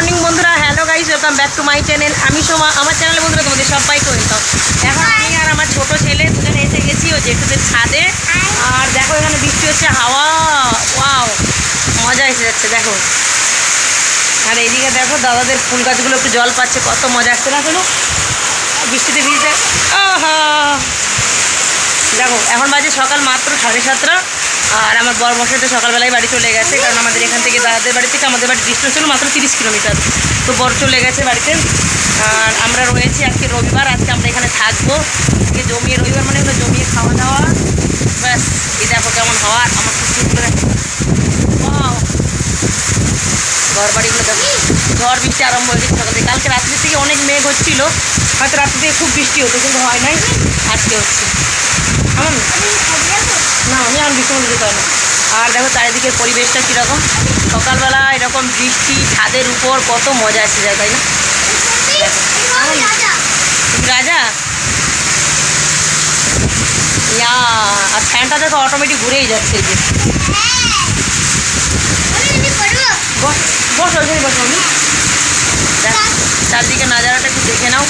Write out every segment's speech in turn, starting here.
Morning বন্ধুরা hello guys welcome back to my channel আমি সোমা আমার চ্যানেলে বন্ধুরা তোমাদের সবাইকে ওয়েলকাম এখন আমি আর আমার ছোট ছেলে দুজনে এসে গেছি ও জেঠুদের ছাদে। আর দেখো এখানে বৃষ্টি হচ্ছে হাওয়া ওয়াও মজা এসে যাচ্ছে দেখো। আর এইদিকে দেখো দাদাদের ফুল গাছগুলো একটু জল পাচ্ছে কত মজা আসছে না শোনো? বৃষ্টিতে ভিজতে আহা! দেখো, এখন বাজে সকাল মাত্র সাড়ে সাতটা, আর আমার বর মশাই তো সকালবেলায় বাড়ি চলে গেছে, কারণ আমাদের এখান থেকে দাদাদের বাড়ি থেকে আমাদের বাড়ি ডিস্টেন্স ছিল মাত্র তিরিশ কিলোমিটার তো বর চলে গেছে বাড়িতে, আর আমরা রয়েছি আজকে রবিবার, আজকে আমরা এখানে থাকব। আজকে জমিয়ে রবিবার মানে হলো জমিয়ে খাওয়া দাওয়া। ব্যাস, এই দেখো কেমন হাওয়া আমার খুব সুন্দর Wow! ঘর বাড়িগুলো দেখো, ঝড় বৃষ্টি আরম্ভ হয়ে গেছে সকাল থেকে। কালকে রাত্রি থেকে অনেক মেঘ হচ্ছিল, হয়তো রাত্রি থেকে খুব বৃষ্টি হতো, কিন্তু হয় নাই, আজকে হচ্ছে। না, আমি আর মধ্যে যেতে হয় না। আর দেখো, চারিদিকের পরিবেশটা কীরকম? সকালবেলা এরকম বৃষ্টি, ছাদের উপর কত মজা এসে যায় তাই না? রাজা? ইয়া, আর ফ্যানটা দেখো অটোমেটিক ঘুরেই যাচ্ছে যে। বস বস ওইখানে বসো আমি। চারদিকে নাজারাটা একটু দেখে নাও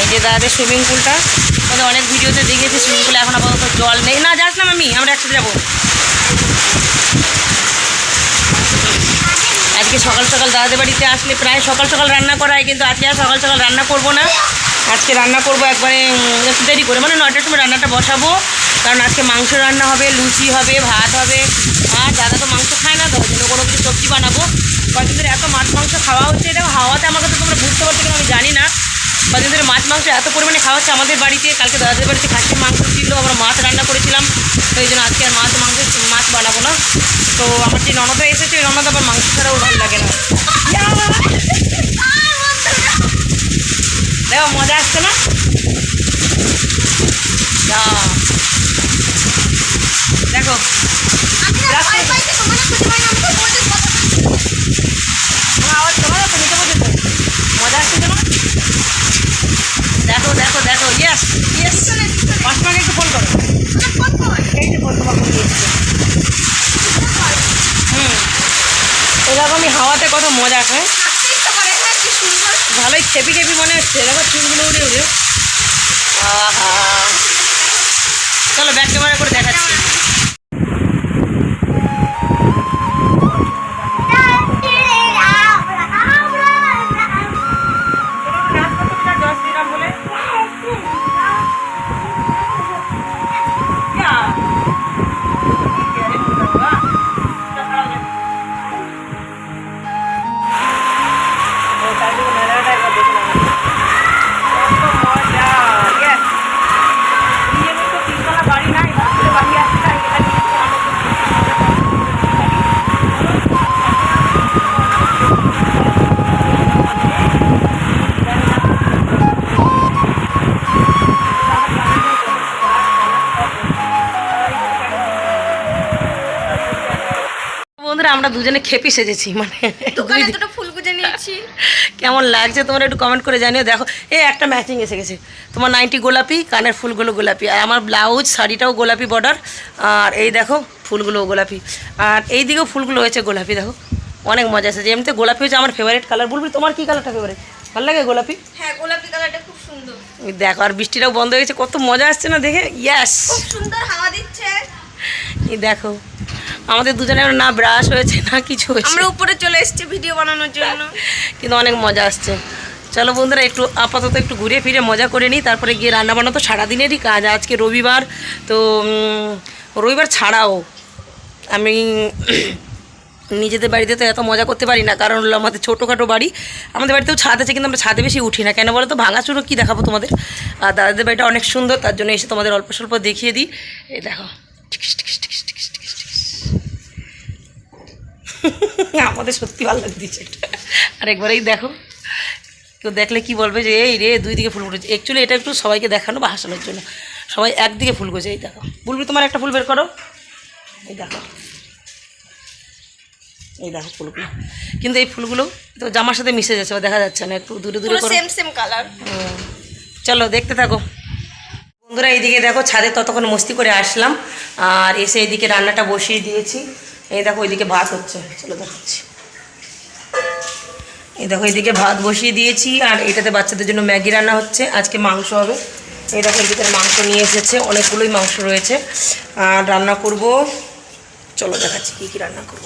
এই যে দাদাদের সুইমিং পুলটা আমাদের অনেক ভিডিওতে দেখেছি সুইমিং পুলে এখন আপাতত জল নেই। না, যাস না আমি আমরা একসাথে যাব। আজকে সকাল সকাল দাদাদের বাড়িতে আসলে প্রায় সকাল সকাল রান্না করা হয়, কিন্তু আজকে আর সকাল সকাল রান্না করব না। আজকে রান্না করব একবারে একটু দেরি করে। মানে নয়টার সময় রান্নাটা বসাবো, কারণ আজকে মাংস রান্না হবে, লুচি হবে, ভাত হবে। আর দাদা তো মাংস খায় না ওই জন্য কোনো কিছু সবজি বানাবো। কয়েকদিন ধরে এত মাছ মাংস খাওয়া হচ্ছে, এটা হাওয়াতে আমাকে তো তোমরা বুঝতে পারছ কিনা আমি জানি না। ধরে মাছ, মাংস এত পরিমাণে খাওয়া হচ্ছে আমাদের বাড়িতে। কালকে দাদাদের বাড়িতে খাসির মাংস ছিল, আমরা মাছ রান্না করেছিলাম। তো এই জন্য আজকে আর মাছ, মাংস, মাছ বানাবো না। তো আমার যে ননদা এসেছে ওই ননদ আবার মাংস ছাড়াও ভালো লাগে না। দেখো মজা আসছে না। দেখো আমার আওয়াজ শোনা যাচ্ছে নিচে বসেছে মজা আসছে তো না দেখো দেখো দেখো ইয়েস ইয়েস পাঁচটাকে একটু ফোন করো। এই যে ফোন এসছে হুম। এরকমই হাওয়াতে কত মজা হয় ভালোই খেপি খেপি মনে হচ্ছে। দেখো, চুলগুলো উড়ে উড়ে। আহা। চলো ব্যাক ক্যামেরা করে দেখাচ্ছি। দুজনে খেপি সেজেছি মানে ফুল গুজে নিয়েছি। কেমন লাগছে তোমরা একটু কমেন্ট করে জানিও। দেখো এই একটা ম্যাচিং এসে গেছে। তোমার নাইনটি গোলাপি কানের ফুলগুলো গোলাপি। আর আমার ব্লাউজ শাড়িটাও গোলাপি বর্ডার আর এই দেখো ফুলগুলো গোলাপি। আর এই দিকেও ফুলগুলো হয়েছে গোলাপি দেখো। অনেক মজা এসেছে। এমনিতে গোলাপি হচ্ছে আমার ফেভারিট কালার বলবি তোমার কী কালারটা ফেভারিট ভালো লাগে গোলাপি? হ্যাঁ গোলাপি কালারটা খুব সুন্দর। দেখো আর বৃষ্টিটাও বন্ধ হয়ে গেছে। কত মজা আসছে না দেখে? ইয়াস খুব সুন্দর হাওয়া দিচ্ছে। এই দেখো আমাদের দুজনের না ব্রাশ হয়েছে না কিছু হয়েছে। আমরা উপরে চলে এসেছি ভিডিও বানানোর জন্য। কিন্তু অনেক মজা আসছে। চলো বন্ধুরা একটু আপাতত একটু ঘুরে ফিরে মজা করে নিই তারপরে গিয়ে রান্নাবান্না তো সারাদিনেরই কাজ আজকে রবিবার তো রবিবার ছাড়াও আমি নিজেদের বাড়িতে তো এত মজা করতে পারি না কারণ হলো আমাদের ছোটোখাটো বাড়ি আমাদের বাড়িতেও ছাদ আছে কিন্তু আমরা ছাদে বেশি উঠি না। কেন বলো তো ভাঙাচুরো কী দেখাবো তোমাদের? আর দাদাদের বাড়িটা অনেক সুন্দর তার জন্য এসে তোমাদের অল্প স্বল্প দেখিয়ে দিই। এই দেখো আমাদের সত্যি ভালো লাগছে আর একবারেই দেখো কেউ দেখলে কি বলবে যে এই রে দুই দিকে ফুল ফুটেছে। অ্যাকচুয়ালি এটা একটু সবাইকে দেখানো বা হাসানোর জন্য। সবাই একদিকে ফুল গেছে এই দেখো। বুলবি তোমার একটা ফুল বের করো। এই দেখো। এই দেখো ফুলগুলো। কিন্তু এই ফুলগুলো তো জামার সাথে মিশে যাচ্ছে দেখা যাচ্ছে না একটু দূরে দূরে সেম সেম কালার চলো দেখতে থাকো। বন্ধুরা এইদিকে দেখো ছাদে ততক্ষণ মস্তি করে আসলাম। আর এসে এইদিকে রান্নাটা বসিয়ে দিয়েছি। এই দেখো ওইদিকে ভাত হচ্ছে। চলো দেখাচ্ছি। এই দেখো এইদিকে ভাত বসিয়ে দিয়েছি। আর এটাতে বাচ্চাদের জন্য ম্যাগি রান্না হচ্ছে। আজকে মাংস হবে। এই দেখো ভিতরে মাংস নিয়ে এসেছে। অনেকগুলোই মাংস রয়েছে। আর রান্না করব। চলো দেখাচ্ছি কী কী রান্না করব।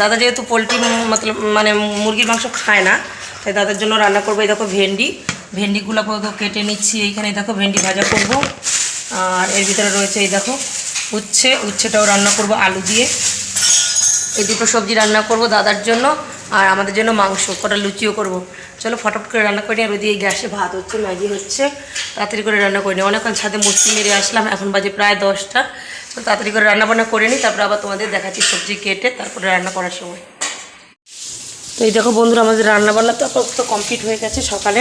দাদা যেহেতু পোলট্রি, মতলব মানে মুরগির মাংস খায় না, তাই দাদার জন্য রান্না করব। এই দেখো, ভেন্ডি। ভেন্ডিগুলো কেটে নিচ্ছি। এইখানে দেখো, ভেন্ডি ভাজা করব। আর এর ভিতরে রয়েছে, এই দেখো উচ্ছে, উচ্ছেটাও রান্না করব আলু দিয়ে। এই দুটো সবজি রান্না করব দাদার জন্য আর আমাদের জন্য মাংস, কটা লুচিও করব। চলো ফটাফট করে রান্না করে নিই, আর ওইদিকে গ্যাসে ভাত হচ্ছে, ম্যাগি হচ্ছে। তাড়াতাড়ি করে রান্না করে নিই। অনেকক্ষণ ছাদে মস্তি মেরে আসলাম, এখন বাজে প্রায় দশটা। তো তাড়াতাড়ি করে রান্না বান্না করে নিই, তারপরে আবার তোমাদের দেখাচ্ছি সবজি কেটে, তারপরে রান্না করার সময়। তো এই দেখো বন্ধুরা, আমাদের রান্না বান্না তো কমপ্লিট হয়ে গেছে সকালে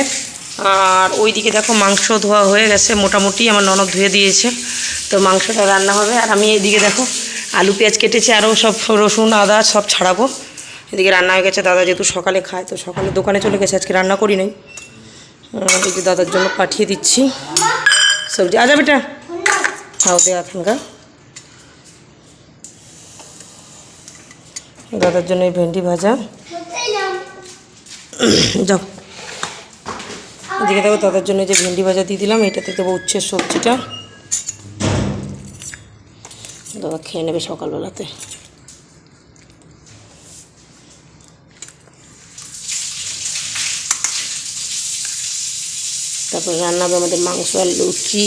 আর ওইদিকে দেখো মাংস ধোয়া হয়ে গেছে। মোটামুটি আমার ননদ ধুয়ে দিয়েছে। তো মাংসটা রান্না হবে। আর আমি এইদিকে দেখো আলু, পেঁয়াজ কেটেছি আরও সব রসুন, আদা সব ছাড়াবো। এদিকে রান্না হয়ে গেছে। দাদা যেহেতু সকালে খায়, তো সকালে দোকানে চলে গেছে। আজকে রান্না করি নাই। যে দাদার জন্য পাঠিয়ে দিচ্ছি। সবজি। আজা বেটা। খাও দে এখনকার দাদার জন্য ভেন্ডি ভাজা। যাও। এদিকে দেখো তাদের জন্য যে ভেন্ডি ভাজা দিয়ে দিলাম, এটাতে দেবো উচ্ছের সবজিটা। দাদা খেয়ে নেবে সকালবেলাতে। তারপরে রান্না হবে আমাদের মাংস আর লুচি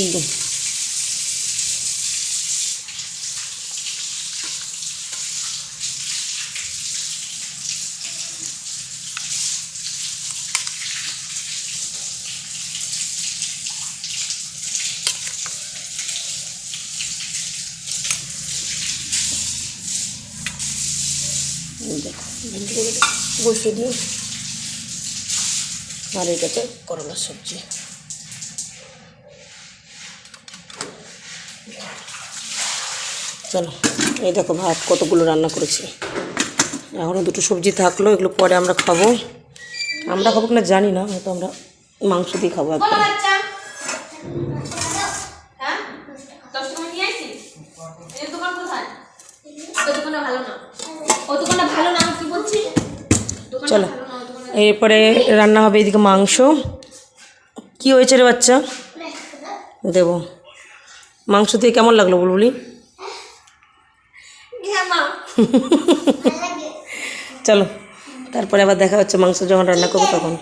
এই দেখো ভেন্ডিগুলো বসিয়ে দিই। আর এটাতে করলার সবজি। চলো, এই দেখো ভাত, কতগুলো রান্না করেছি। এখনও দুটো সবজি থাকল, এগুলো পরে আমরা খাব। আমরা খাব কিনা জানি না, হয়তো আমরা মাংস দিয়ে খাব একদম হ্যাঁ? ভালো না। ওই দোকানটা ভালো না কি বলছি? চলো, এরপরে রান্না হবে এদিকে মাংস। কি হয়েছে রে বাচ্চা? দেবো। মাংস দিয়ে কেমন লাগল বুলবুলি? চলো, তারপরে আবার দেখা হচ্ছে মাংস যখন রান্না করব তখন।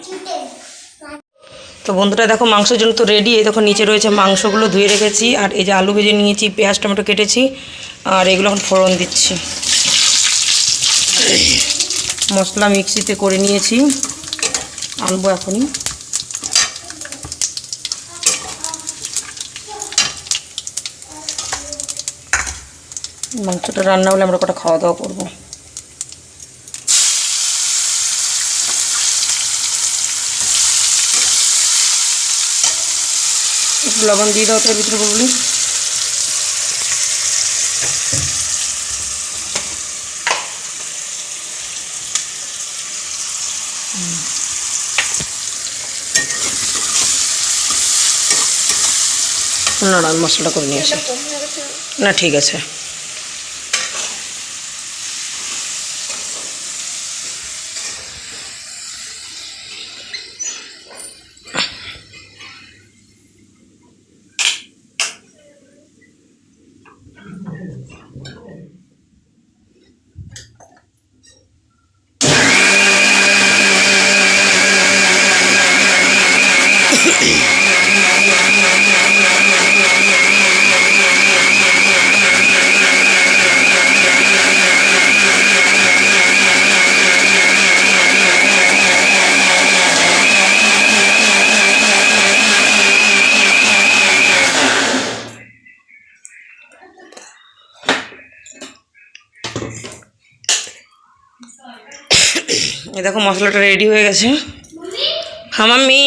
তো বন্ধুরা, দেখো মাংসের জন্য তো রেডি এই দেখো নিচে রয়েছে মাংসগুলো ধুয়ে রেখেছি, আর এই যে আলু ভেজে নিয়েছি, পেঁয়াজ, টমেটো কেটেছি, আর এগুলো এখন ফোড়ন দিচ্ছি। মশলা মিক্সিতে করে নিয়েছি। আনব এখনই। মাংসটা রান্না হলে আমরা কটা খাওয়া দাওয়া করব। একটু লবণ দিয়ে দাও তার ভিতরে বললি না না আমি মশলাটা করে নিয়ে আসি। না ঠিক আছে। এ দেখো মশলাটা রেডি হয়ে গেছে। হ্যাঁ মাম্মি।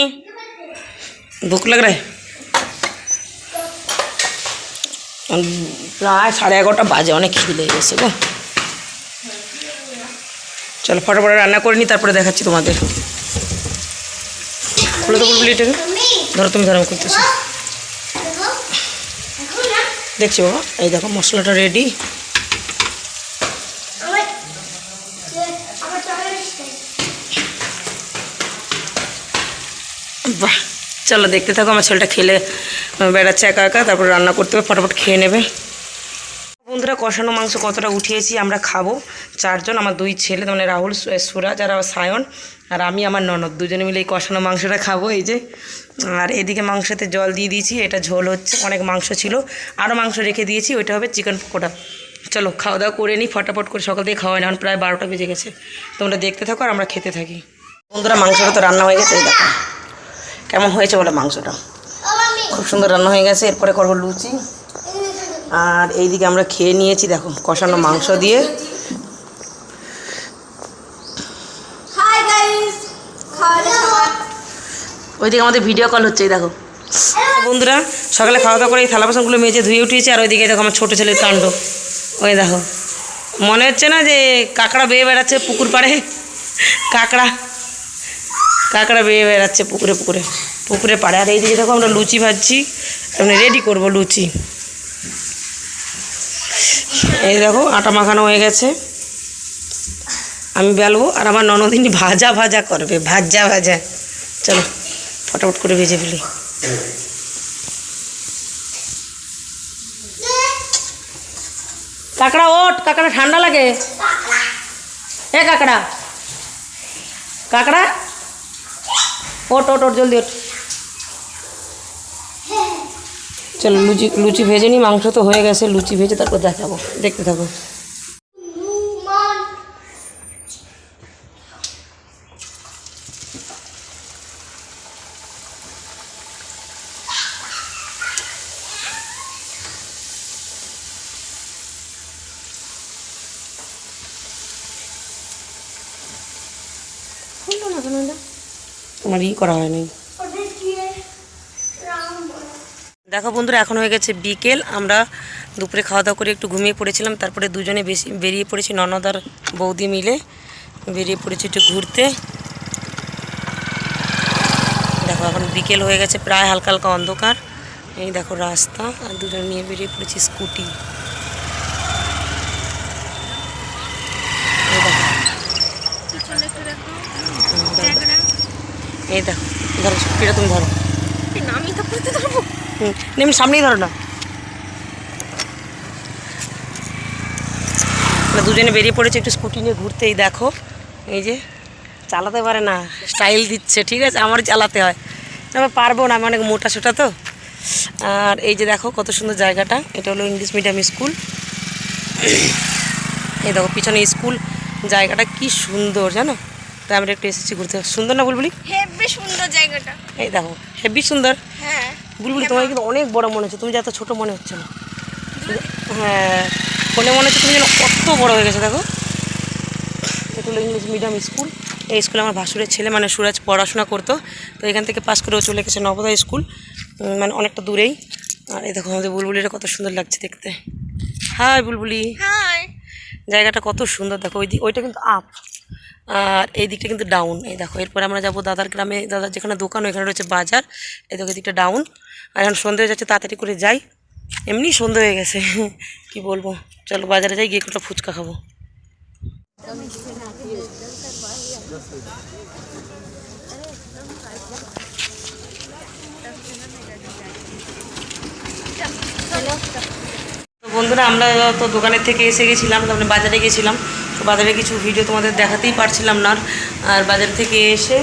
ভুক লাগ রে প্রায় সাড়ে এগারোটা বাজে, অনেক খিদে গেছে গো। চলো, ফটোফটো রান্না করে নিই তারপরে দেখাচ্ছি তোমাদের। খুলে তো বলবি এটাকে ধরো, তুমি ধরো করতেছো দেখছি বাবা, এই দেখো মশলাটা রেডি বাহ, চলো দেখতে থাকো, আমার ছেলেটা খেলে বেড়াচ্ছে একা একা, তারপর রান্না করতে হবে, ফটাফট খেয়ে নেবে। বন্ধুরা, কষানো মাংস কতটা উঠিয়েছি, আমরা খাব। চারজন, আমার দুই ছেলে মানে রাহুল সুরাজ আর সায়ন, আর আমি, আমার ননদ, দুজনে মিলে এই কষানো মাংসটা খাব, এই যে। আর এদিকে মাংসতে জল দিয়ে দিয়েছি, এটা ঝোল হচ্ছে, অনেক মাংস ছিল। আরও মাংস রেখে দিয়েছি, ওইটা হবে চিকেন পকোড়া। চলো খাওয়া দাওয়া করে নিই, ফটাফট করে সকাল থেকে খাওয়া এখন প্রায় বারোটা বেজে গেছে। তোমরা দেখতে থাকো আর আমরা খেতে থাকি। বন্ধুরা, মাংসটা তো রান্না হয়ে গেছে দেখো। কেমন হয়েছে বলে মাংসটা? খুব সুন্দর রান্না হয়ে গেছে এরপরে করব লুচি। আর এইদিকে আমরা খেয়ে নিয়েছি দেখো কষানো মাংস দিয়ে। ওইদিকে আমাদের ভিডিও কল হচ্ছে এই দেখো। বন্ধুরা সকালে খাওয়া দাওয়া করে এই থালা বাসনগুলো মেজে ধুয়ে উঠিয়েছি আর ওইদিকে দেখো আমার ছোটো ছেলের কাণ্ড। ওই দেখো মনে হচ্ছে না যে কাঁকড়া বেয়ে বেড়াচ্ছে পুকুর পাড়ে? কাঁকড়া। কাঁকড়া বেয়ে বেড়াচ্ছে পুকুরে পুকুরে। পুকুরে পাড়ে আর এইদিকে দেখো আমরা লুচি ভাজছি। মানে রেডি করব লুচি। এই দেখো, আটা মাখানো হয়ে গেছে। আমি বেলবো, আর আমার ননদিনী ভাজা ভাজা করবে, ভাজা ভাজা। চলো, ফটাফট করে ভেজে ফেলি। কাঁকড়া ওট কাঁকড়া, ঠান্ডা লাগে? এ কাঁকড়া। কাঁকড়া ওট ওট ওট জলদি ওট চলো, লুচি লুচি ভেজে নি, মাংস তো হয়ে গেছে, লুচি ভেজে তারপর দেখাবো। দেখতে থাকো তোমার ই করা হয় নাই দেখো বন্ধুরা, এখন হয়ে গেছে বিকেল। আমরা দুপুরে খাওয়া দাওয়া করে একটু ঘুমিয়ে পড়েছিলাম, তারপরে দুজনে বেশি বেরিয়ে পড়েছি, ননদ আর বৌদি মিলে। বেরিয়ে পড়েছি একটু ঘুরতে। দেখো, এখন বিকেল হয়ে গেছে, প্রায় হালকা হালকা অন্ধকার। এই দেখো রাস্তা, আর দুজন নিয়ে বেরিয়ে পড়েছি স্কুটি এই দেখো এই দেখো ধরো স্কুটিটা তুমি ধরো। আমি তো করতে পারব হুম সামনেই ধরো না। দুজনে বেরিয়ে পড়েছি একটু স্কুটি নিয়ে ঘুরতে এই দেখো। এই যে চালাতে পারে না স্টাইল দিচ্ছে ঠিক আছে? আমার চালাতে হয়। আমি পারব না আমি অনেক মোটা সোটা তো। আর এই যে দেখো কত সুন্দর জায়গাটা। এটা হলো ইংলিশ মিডিয়াম স্কুল এই দেখো পিছনে স্কুল জায়গাটা কি সুন্দর জানো? তাই আমরা একটু এসেছি ঘুরতে। সুন্দর না বুলবুলি? হেব্বি সুন্দর জায়গাটা। এই দেখো হেভি সুন্দর। হ্যাঁ। বুলবুলি তোমার কিন্তু অনেক বড় মনে হচ্ছে। তুমি যত ছোট মনে হচ্ছে না। হ্যাঁ ফোনে মনে হচ্ছে তুমি যেন কত বড় হয়ে গেছে দেখো। এটা হলো ইংলিশ মিডিয়াম স্কুল। এই স্কুলে আমার ভাসুরের ছেলে মানে সুরাজ পড়াশোনা করতো। তো এখান থেকে পাস করেও চলে গেছে নবোদয় স্কুল। মানে অনেকটা দূরেই। আর এই দেখো আমাদের বুলবুলিটা কত সুন্দর লাগছে দেখতে। হাই বুলবুলি। হাই। জায়গাটা কত সুন্দর দেখো। ওই ওইটা কিন্তু আপ। আর এই দিকটা কিন্তু ডাউন এই দেখো, এরপরে আমরা যাব দাদার গ্রামে। দাদার যেখানে দোকান, ওইখানে রয়েছে বাজার। এই দেখো, এদিকটা ডাউন আর এখন সন্ধে হয়ে যাচ্ছে, তাড়াতাড়ি করে যাই। এমনি সন্ধে হয়ে গেছে। কি বলব? চলো বাজারে যাই, গিয়ে একটা ফুচকা খাব। বন্ধুরা, আমরা তো দোকানের থেকে এসে গেছিলাম, তারপরে বাজারে গেছিলাম। বাজারে কিছু ভিডিও তোমাদের দেখাতেই পারছিলাম না। আর। বাজার থেকে এসে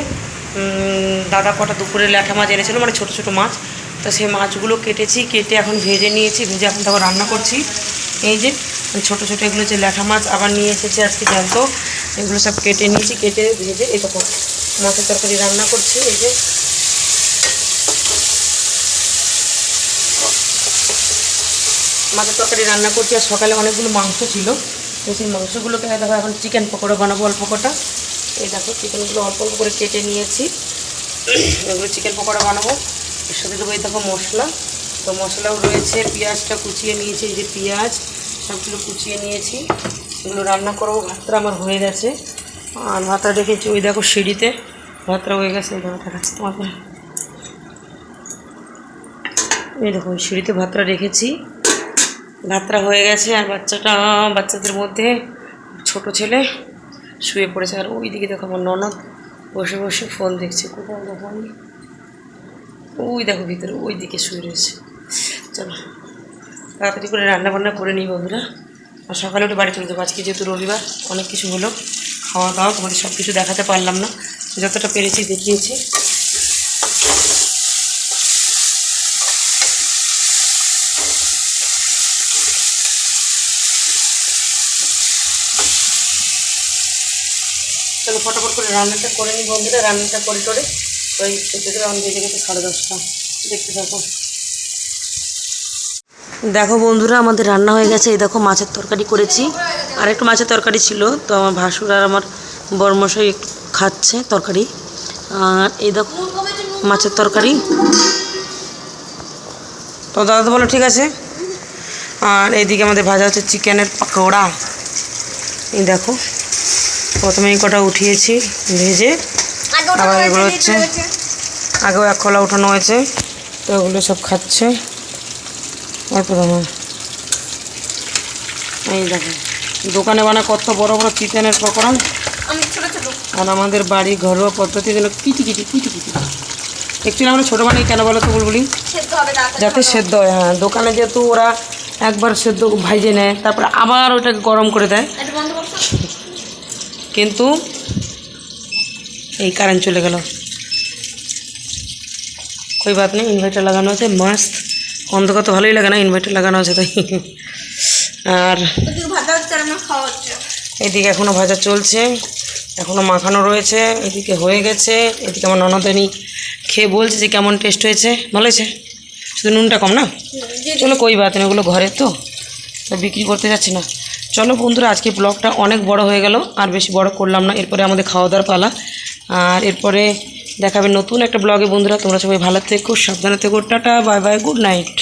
দাদা কটা দুপুরে ল্যাঠা মাছ এনেছিল মানে ছোট ছোট মাছ। তো সেই মাছগুলো কেটেছি, কেটে এখন ভেজে নিয়েছি, ভেজে এখন তারপর রান্না করছি। এই যে, ছোট ছোট এগুলো যে ল্যাঠা মাছ আবার নিয়ে এসেছি আজকে জানতো এগুলো সব কেটে নিয়েছি, কেটে ভেজে এই দেখো, মাছের তরকারি রান্না করছি, এই যে। মাছের তরকারি রান্না করছি, আর সকালে অনেকগুলো মাংস ছিল। তো সেই মাংসগুলোকে দেখো, এখন চিকেন পকোড়া বানাবো অল্প কটা। এই দেখো চিকেনগুলো অল্প অল্প করে কেটে নিয়েছি। এগুলো চিকেন পকোড়া বানাবো। এর সাথে দেবো এই দেখো মশলা। তো মশলাও রয়েছে, পেঁয়াজটা কুচিয়ে নিয়েছি, এই যে পেঁয়াজ, সবগুলো কুচিয়ে নিয়েছি। এগুলো রান্না করব, ভাতটা আমার হয়ে গেছে। আর ভাতটা রেখেছি ওই দেখো সিঁড়িতে। ভাতটা হয়ে গেছে, এই দেখো দেখাচ্ছি তোমাকে। এই দেখো সিঁড়িতে ভাতটা রেখেছি। ভাতটা হয়ে গেছে আর বাচ্চাটা, বাচ্চাদের মধ্যে ছোট ছেলে শুয়ে পড়েছে। আর ওই দিকে দেখো আমার ননদ বসে বসে ফোন দেখছে। কোথাও দেখো ওই দেখো ভিতরে ওই দিকে শুয়ে রয়েছে। চলো, তাড়াতাড়ি করে রান্না বান্না করে নিই বন্ধুরা। আর সকালে উঠে বাড়ি চলে যাব। আজকে যেহেতু রবিবার, অনেক কিছু হলো, খাওয়া দাওয়া, তোমাদের সব কিছু দেখাতে পারলাম না। যতটা পেরেছি দেখিয়েছি। ফটাফট করে রান্নাটা করে নিই বন্ধুরা, রান্নাটা করে করে ওই দেখে আমি গেছে সাড়ে দশটা। দেখতে থাকো। দেখো বন্ধুরা, আমাদের রান্না হয়ে গেছে। এই দেখো মাছের তরকারি করেছি। আর একটু মাছের তরকারি ছিল, তো আমার ভাসুর আর আমার বরমশাই খাচ্ছে তরকারি। আর এই দেখো মাছের তরকারি। তো দাদা তো বলো, ঠিক আছে? আর এইদিকে আমাদের ভাজা হচ্ছে চিকেনের পাকোড়া। এই দেখো। প্রথমে এই কটা উঠিয়েছি ভেজে আবার এগুলো হচ্ছে আগেও এক খোলা উঠানো হয়েছে তো ওগুলো সব খাচ্ছে। অল্প দামে এই দেখো দোকানে বানা কত বড় বড় চিকেনের পকোড়া আর আমাদের বাড়ি ঘরোয়া পদ্ধতি যেন কিটি কিটি কিটি কিটি একচুয়ালি আমরা ছোটো বানাই কেন বলো তো বুলবুলি? যাতে সেদ্ধ হয় হ্যাঁ। দোকানে যেহেতু ওরা একবার সেদ্ধ ভাইজে নেয় তারপরে আবার ওটাকে গরম করে দেয়। কিন্তু এই কারেন্ট চলে গেল। কই বাত নেই ইনভার্টার লাগানো আছে মাস্ট অন্ধকার তো ভালোই লাগে না ইনভার্টার লাগানো আছে তাই। আর এদিকে এখনও ভাজা চলছে এখনও মাখানো রয়েছে এদিকে হয়ে গেছে এদিকে আমার ননদানি খেয়ে বলছে যে কেমন টেস্ট হয়েছে। ভালো হয়েছে? শুধু নুনটা কম না? চলো কই বাত নেই ওগুলো ঘরে তো বিক্রি করতে যাচ্ছি না। চলো বন্ধুরা, আজকে ব্লগটা অনেক বড় হয়ে গেল, আর বেশি বড় করলাম না। এরপরে আমাদের খাওয়া দাওয়ার পালা। আর এরপরে দেখাবে নতুন একটা ব্লগে বন্ধুরা, তোমরা সবাই ভালো থেকো, সাবধানে থেকো, tata, bye bye, good night.